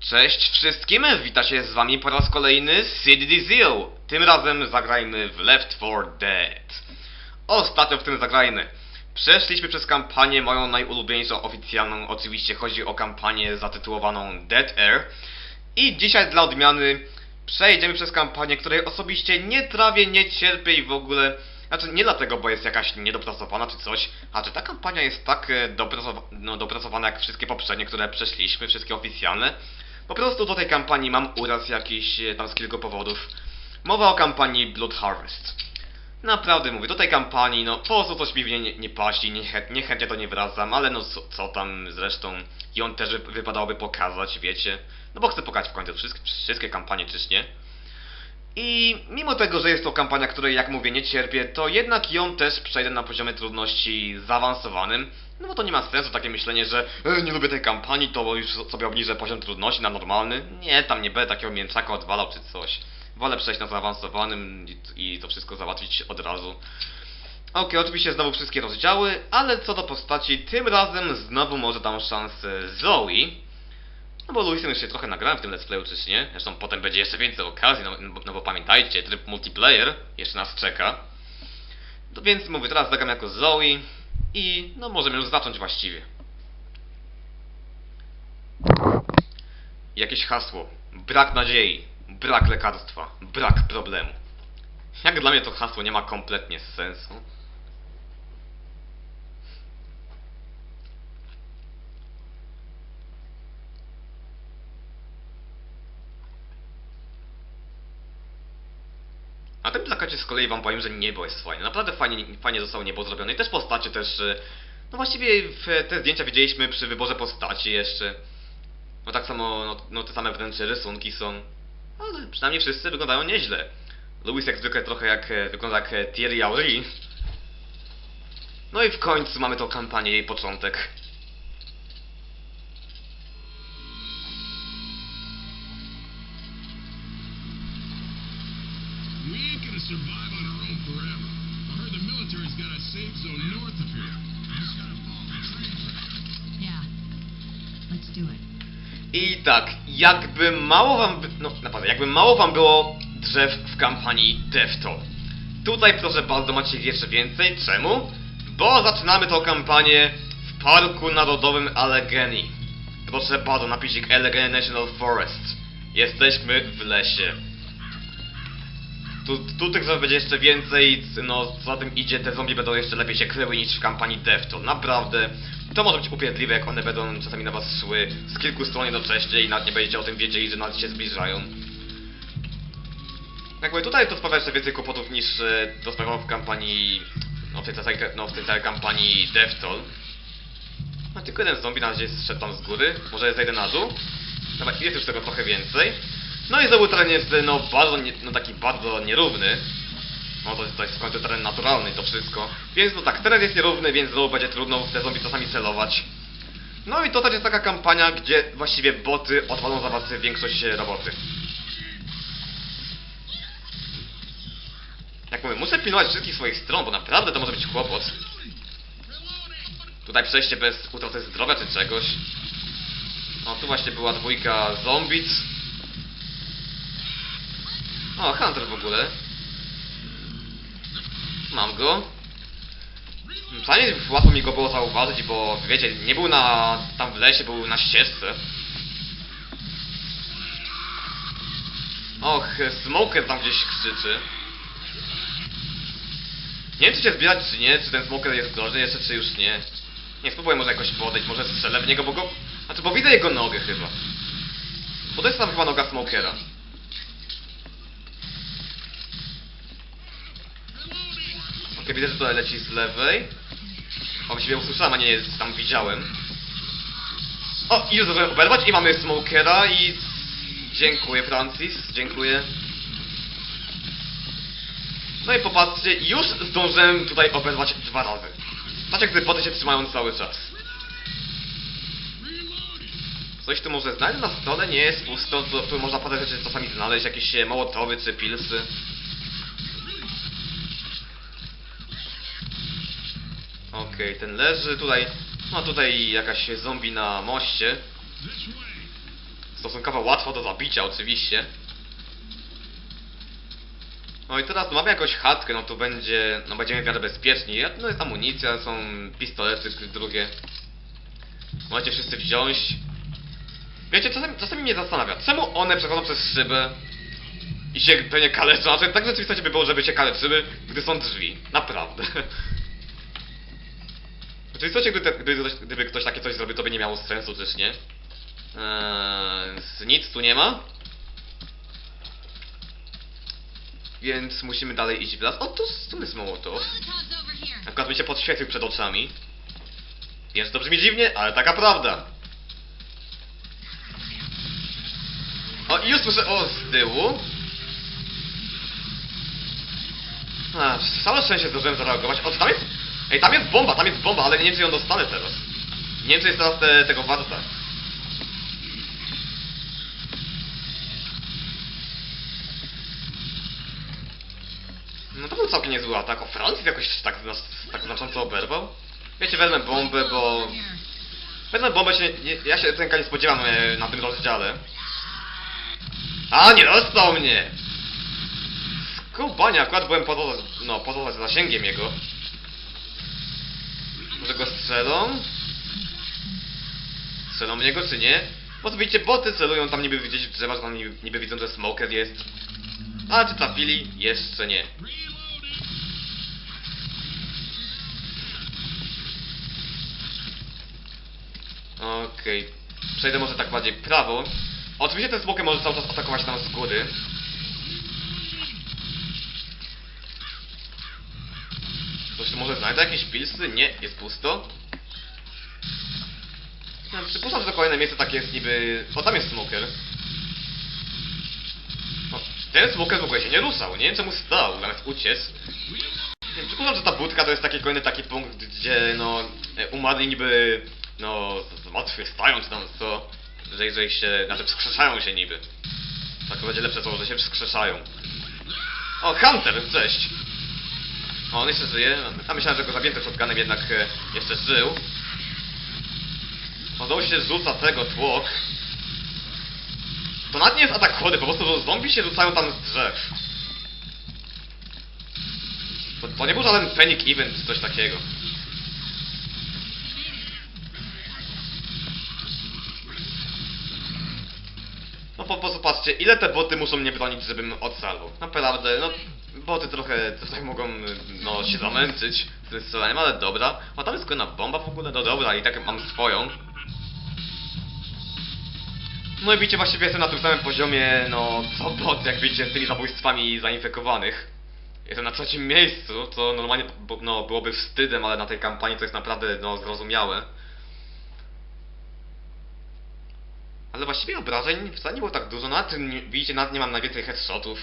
Cześć wszystkim, witacie z wami po raz kolejny Sid Zeal. Tym razem zagrajmy w Left 4 Dead. Ostatnio w tym zagrajmy. Przeszliśmy przez kampanię moją najulubieńszą oficjalną, oczywiście chodzi o kampanię zatytułowaną Dead Air. I dzisiaj dla odmiany przejdziemy przez kampanię, której osobiście nie trawię, nie cierpię i w ogóle... Znaczy nie dlatego, bo jest jakaś niedopracowana czy coś, a czy ta kampania jest tak e, dopracowa no, dopracowana jak wszystkie poprzednie, które przeszliśmy, wszystkie oficjalne. Po prostu do tej kampanii mam uraz jakiś e, tam z kilku powodów. Mowa o kampanii Blood Harvest. Naprawdę mówię, do tej kampanii, no po prostu coś mi w niej nie, nie pasi, nie, chę- niechętnie to nie wracam, ale no co, co tam zresztą i on też wy- wypadałoby pokazać, wiecie. No bo chcę pokazać w końcu wszystkie, wszystkie kampanie, czyż nie? I mimo tego, że jest to kampania, której jak mówię nie cierpię, to jednak ją też przejdę na poziomie trudności zaawansowanym. No bo to nie ma sensu takie myślenie, że e, nie lubię tej kampanii, to już sobie obniżę poziom trudności na normalny. Nie, tam nie będę takiego mięczaka odwalał czy coś. Wolę przejść na zaawansowanym i, i to wszystko załatwić od razu. Okej, oczywiście znowu wszystkie rozdziały, ale co do postaci, tym razem znowu może dam szansę Zoe. No bo Luisem już się trochę nagrałem w tym let's playu, czyż nie? Zresztą potem będzie jeszcze więcej okazji, no, bo- no bo pamiętajcie, tryb multiplayer jeszcze nas czeka. No więc mówię, teraz zagram jako Zoe i no możemy już zacząć właściwie. Jakieś hasło. Brak nadziei, brak lekarstwa, brak problemu. Jak dla mnie to hasło nie ma kompletnie sensu. Na tym plakacie z kolei wam powiem, że niebo jest fajne. Naprawdę fajnie, fajnie zostało niebo zrobione. I też postacie też... e, No właściwie te zdjęcia widzieliśmy przy wyborze postaci jeszcze. No tak samo, no, no te same wręcz rysunki są. Ale przynajmniej wszyscy wyglądają nieźle. Louis jak zwykle trochę jak, e, wygląda jak e, Thierry Henry. No i w końcu mamy tą kampanię, jej początek. We ain't gonna survive on our own forever. I heard the military's got a safe zone north of here. Just gotta follow the train track. Yeah. Let's do it. I tak, jakby mało wam, by- no naprawdę, jakby mało wam było drzew w kampanii Defto. Tutaj proszę bardzo macie jeszcze więcej. Czemu? Bo zaczynamy tą kampanię w Parku Narodowym Allegheny. Proszę bardzo, napisik Allegheny National Forest. Jesteśmy w lesie. Tu, tu tych zombie będzie jeszcze więcej, no za tym idzie, te zombie będą jeszcze lepiej się kryły niż w kampanii Defto. Naprawdę, to może być upierdliwe, jak one będą czasami na was szły z kilku stron jednocześnie i nawet nie będziecie o tym wiedzieli, że nawet się zbliżają. Jak mówię, tutaj to sprawia jeszcze więcej kłopotów niż e, to sprawiało w kampanii, no w tej całej, no, w tej całej kampanii Deftol. No tylko jeden zombie na razie zszedł tam z góry, może zejdę na dół. Dobra, jest już tego trochę więcej. No i znowu teren jest, no bardzo, no taki bardzo nierówny. No to, to jest w końcu teren naturalny to wszystko. Więc no tak, teren jest nierówny, więc znowu będzie trudno te zombie czasami celować. No i to też jest taka kampania, gdzie właściwie boty odwalą za was większość roboty. Jak mówię, muszę pilnować wszystkich swoich stron, bo naprawdę to może być kłopot. Tutaj przejście bez utraty zdrowia czy czegoś. O, tu właśnie była dwójka zombic. O, Hunter w ogóle. Mam go. Przynajmniej łatwo mi go było zauważyć, bo wiecie, nie był na tam w lesie, był na ścieżce. Och, Smoker tam gdzieś krzyczy. Nie wiem czy się zbierać czy nie, czy ten Smoker jest groźny jeszcze, czy już nie. Nie, spróbuję może jakoś podejść, może strzelę w niego, bo go... Znaczy, bo widzę jego nogę chyba. Bo to jest tam chyba noga Smokera. Okej, widzę, że tutaj leci z lewej. O, właściwie usłyszałem, a nie jest tam widziałem. O, i już zdążyłem oberwać i mamy Smokera i... Dziękuję, Francis, dziękuję. No i popatrzcie, już zdążyłem tutaj oberwać dwa razy. Patrz jak te boty się trzymają cały czas. Coś tu może znajdę na stole, nie jest pusto, to, tu można parę rzeczy czasami znaleźć, jakieś e, mołotowy czy pilsy. Okej, ten leży tutaj, no tutaj jakaś zombie na moście. Stosunkowo łatwo do zabicia oczywiście. No i teraz mamy jakąś chatkę, no to będzie, no będziemy w miarę bezpieczni. No jest amunicja, są pistolety drugie. Możecie wszyscy wziąć. Wiecie, czasami, czasami mnie zastanawia, czemu one przechodzą przez szybę i się pewnie kaleczą, znaczy tak w rzeczywistości by było, żeby się kaleczyły, gdy są drzwi. Naprawdę. W rzeczywistości, gdyby, gdyby, ktoś, takie coś zrobił, to by nie miało sensu, czyż nie? Eee, nic tu nie ma. Więc musimy dalej iść w las. O, tu, tu jest Mołotow. Akurat mi się podświetlił przed oczami. Wiem, to brzmi dziwnie, ale taka prawda. O, i już słyszę o z tyłu. A, całe szczęście zdążyłem zareagować. O, tam jest... Ej, tam jest bomba, tam jest bomba, ale nie wiem, czy ją dostanę teraz. Nie wiem, czy jest teraz te, tego warta. No to był całkiem niezły atak. O, Francis jakoś tak, tak znacząco oberwał. Wiecie, wezmę bombę, bo... Wezmę bombę, się nie, ja się tylko nie spodziewam e, na tym rozdziale. A, nie dostał mnie! Skubania, akurat byłem poza, no, poza zasięgiem jego. Może go strzelą? Strzelą w niego, czy nie? Widzicie, boty celują tam niby gdzieś w drzewa, że tam niby, niby widzą, że smoker jest. A czy trafili? Jeszcze nie. Okej. Przejdę może tak bardziej prawo. Oczywiście ten smoker może cały czas atakować nam z góry. Coś tu może znajdę? Jakieś pilsy? Nie, jest pusto. No, przypuszczam, że to kolejne miejsce takie jest niby... O, tam jest smoker. O, ten smoker w ogóle się nie ruszał, nie wiem czemu stał, zamiast uciec. Nie Przypuszczam, że ta budka to jest taki kolejny taki punkt, gdzie no e, umarli niby no zmartwychwstają czy tam co, że, że ich się, znaczy wskrzeszają się niby. Tak to będzie lepsze słowo, że się wskrzeszają. O, Hunter, cześć! On jeszcze żyje. A myślałem, że go zabięty shotgunem jednak e, jeszcze żył. O, znowu się rzuca tego tłok. To nawet nie jest atak chody, po prostu zombie się rzucają tam z drzew. To, to nie był żaden panic event czy coś takiego. Po prostu patrzcie, ile te boty muszą mnie bronić, żebym ocalał. Naprawdę, no boty trochę tutaj mogą no, się zamęczyć z tym strzelaniem, ale dobra. A tam jest kolejna bomba w ogóle, no dobra, i tak mam swoją. No i widzicie, właściwie jestem na tym samym poziomie, no co bot, jak widzicie, z tymi zabójstwami zainfekowanych. Jestem na trzecim miejscu, co normalnie no, byłoby wstydem, ale na tej kampanii to jest naprawdę no, zrozumiałe. Ale właściwie obrażeń wcale nie było tak dużo, na tym widzicie, nawet nie mam najwięcej headshotów.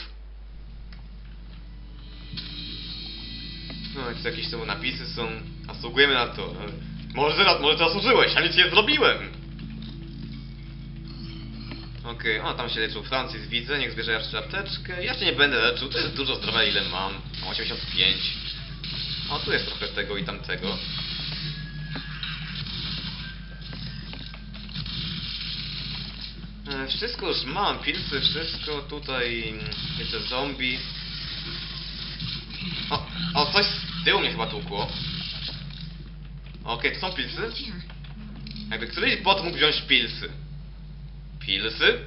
No, tu jakieś są napisy są, zasługujemy na to. Może, teraz- może zasłużyłeś, a nic nie zrobiłem! Okej, o tam się leczył Francis, widzę, niech zbierze jeszcze apteczkę. Ja się nie będę leczył, to jest dużo zdrowia ile. Mam 85. O, tu jest trochę tego i tamtego. Wszystko już mam, pilsy, wszystko, tutaj mm, jeszcze zombie. O, o, coś z tyłu mnie chyba tłukło. Okej, to są pilsy? Jakby któryś bot mógł wziąć pilsy. Pilsy?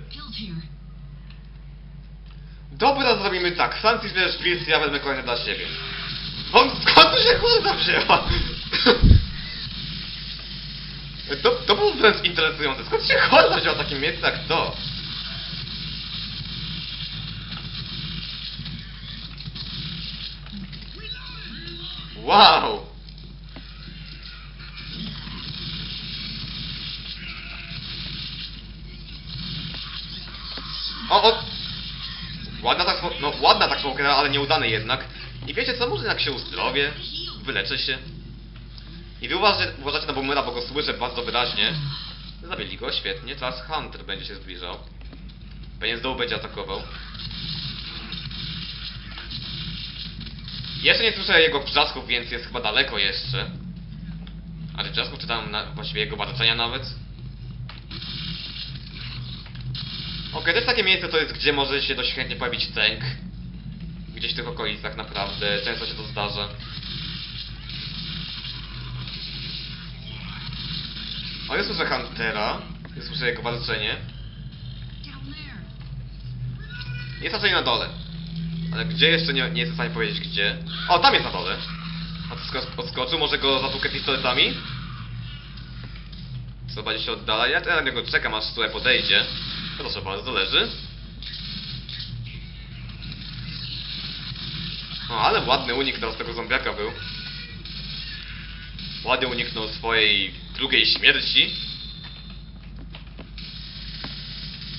Dobra, zrobimy tak. Francis bierzesz pilsy, ja wezmę kolejne dla siebie. On skąd tu się kurwa wzięła? To, to było wręcz interesujące. Skąd się wzięła w takim miejscu jak to? Wow! O, o! Ładna tak, no ładna tak ale nieudany jednak. I wiecie co, może jak się uzdrowię, wyleczę się. I wy uważacie, uważacie na Boomera, bo go słyszę bardzo wyraźnie. Zabili go, świetnie, teraz Hunter będzie się zbliżał. Pewnie z dołu będzie atakował. Jeszcze nie słyszę jego brzasków, więc jest chyba daleko jeszcze. Ale brzasków czytałem na, właściwie jego warczenia nawet. Okej, to jest takie miejsce, to jest gdzie może się dość chętnie pojawić tank. Gdzieś w tych okolicach naprawdę, często się to zdarza. O, ja słyszę Huntera, ja słyszę jego walczenie. Jest raczej na dole. Ale gdzie jeszcze nie, nie jestem w stanie powiedzieć gdzie. O, tam jest na dole. A to sko- odskoczył, może go zatłukę pistoletami? Co, będzie się oddala? Ja, na niego czekam aż tutaj podejdzie. Proszę bardzo, leży. O, ale ładny unik teraz tego zombiaka był. Ładnie uniknął swojej drugiej śmierci.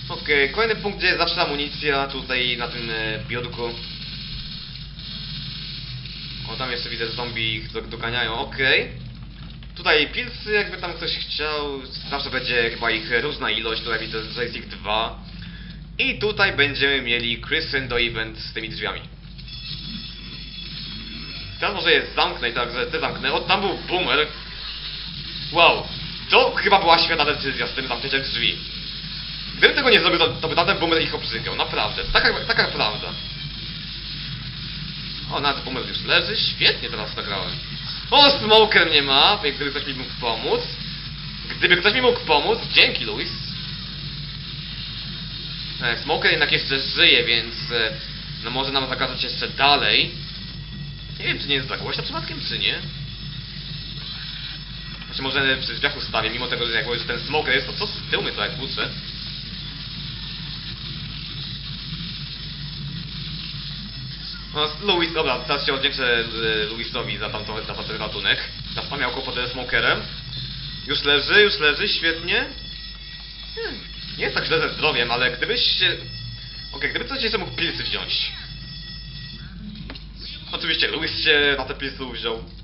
Okej, kolejny punkt, gdzie jest zawsze amunicja, tutaj na tym e, biurku. O, tam jeszcze widzę zombie ich do- doganiają, okej. Tutaj pilsy, jakby tam ktoś chciał, zawsze będzie chyba ich różna ilość, tutaj widzę, że jest ich dwa. I tutaj będziemy mieli Crescendo Event z tymi drzwiami. Teraz może je zamknę i także te zamknę. O, tam był boomer. Wow, to chyba była świetna decyzja z tym zamknięciem drzwi. Gdybym tego nie zrobił, to, to by tamten boomer ich obrzykał, naprawdę. Taka, taka prawda. O, nawet boomer już leży, świetnie teraz zagrałem. O, smoker nie ma, gdyby ktoś mi mógł pomóc. Gdyby ktoś mi mógł pomóc, dzięki Luis. E, smoker jednak jeszcze żyje, więc e, no może nam zagadać jeszcze dalej. Nie wiem, czy nie jest za głośno przypadkiem, czy nie. Znaczy może przy drzwiach ustawię, mimo tego, że jak mówię, że ten smoker jest, to co z tyłu mnie to jak włóczę. No, Louis, dobra, teraz się odwdzięczę e, Louisowi za tamto, za tamten ratunek. Teraz pan miał kłopoty ze smokerem. Już leży, już leży, świetnie. Hmm, nie jest tak źle ze zdrowiem, ale gdybyś się... Okej, gdyby ktoś jeszcze mógł pilsy wziąć. Oczywiście Louis się na te pilsy wziął.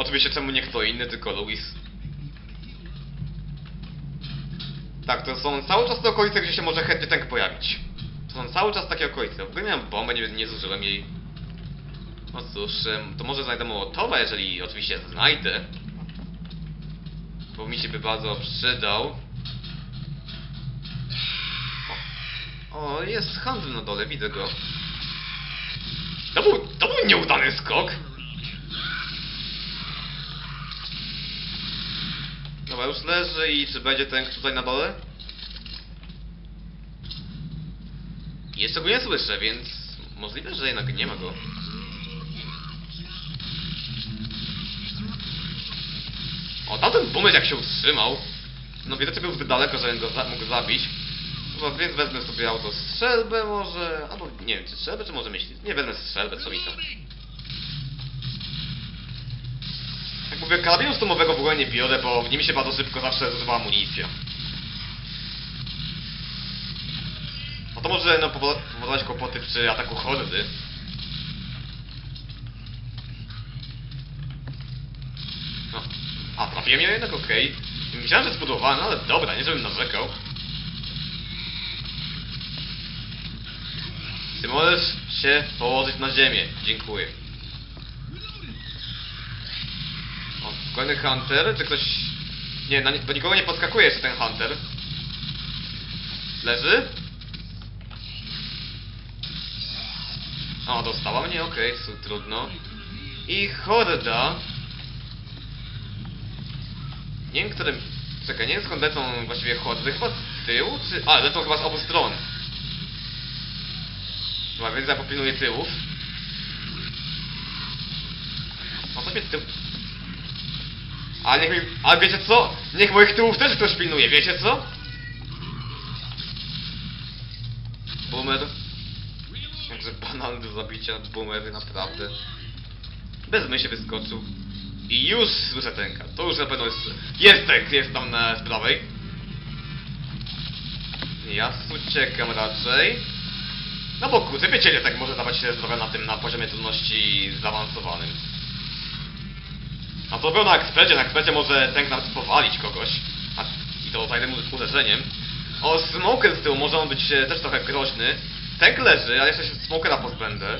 Oczywiście czemu nie kto inny, tylko Louis. Tak, to są cały czas te okolice, gdzie się może chętnie tank pojawić. To są cały czas takie okolice. W ogóle miałem bombę, nie, nie zużyłem jej. No cóż, to może znajdę Mołotowa, jeżeli oczywiście znajdę. Bo mi się by bardzo przydał. O, o jest handel na dole, widzę go. To był, to był nieudany skok. Dobra, już leży i czy będzie ten tutaj na dole? Jeszcze go nie słyszę, więc możliwe, że jednak nie ma go. O, tamten boomer jak się utrzymał. No widocznie był zbyt daleko, żebym go za mógł zabić. No więc wezmę sobie autostrzelbę może, albo nie wiem czy strzelbę, czy może myśli. Nie wezmę strzelbę, co mi to. Jak mówię, karabinu stomowego w ogóle nie biorę, bo w nim się bardzo szybko zawsze zużywa amunicja. A to może no, powo- powodować kłopoty przy ataku hordy. No. A, trafiłem ją jednak, okej. Myślałem, że zbudowałem, ale dobra, nie żebym narzekał. Ty możesz się położyć na ziemię. Dziękuję. O, kolejny Hunter, czy ktoś... Nie, na, do nikogo nie podskakuje jeszcze ten Hunter. Leży? O, dostała mnie, okej, okay, trudno. I horda. Nie wiem, którym... Czekaj, nie wiem skąd lecą właściwie hordy, chyba z tyłu, czy... A, lecą chyba z obu stron. Dobra, więc ja popilnuję tyłów. O, coś mnie tył... A niech mi... A wiecie co? Niech moich tyłów też ktoś pilnuje, wiecie co? Boomer. Jakże banalny do zabicia boomery, naprawdę. Bez myśli wyskoczył. I już słyszę. To już na pewno jest... Jest tęk, jest tam na z prawej. Ja uciekam raczej. No bo kurde, wiecie, ile tak może dawać się zdrowia na tym, na poziomie trudności zaawansowanym. A to był na ekspercie, na ekspercie może tank nawet powalić kogoś. A, I to za jednym uderzeniem. O, smoker z tyłu, może on być e, też trochę groźny. Tank leży, ale jeszcze się smokera pozbędę.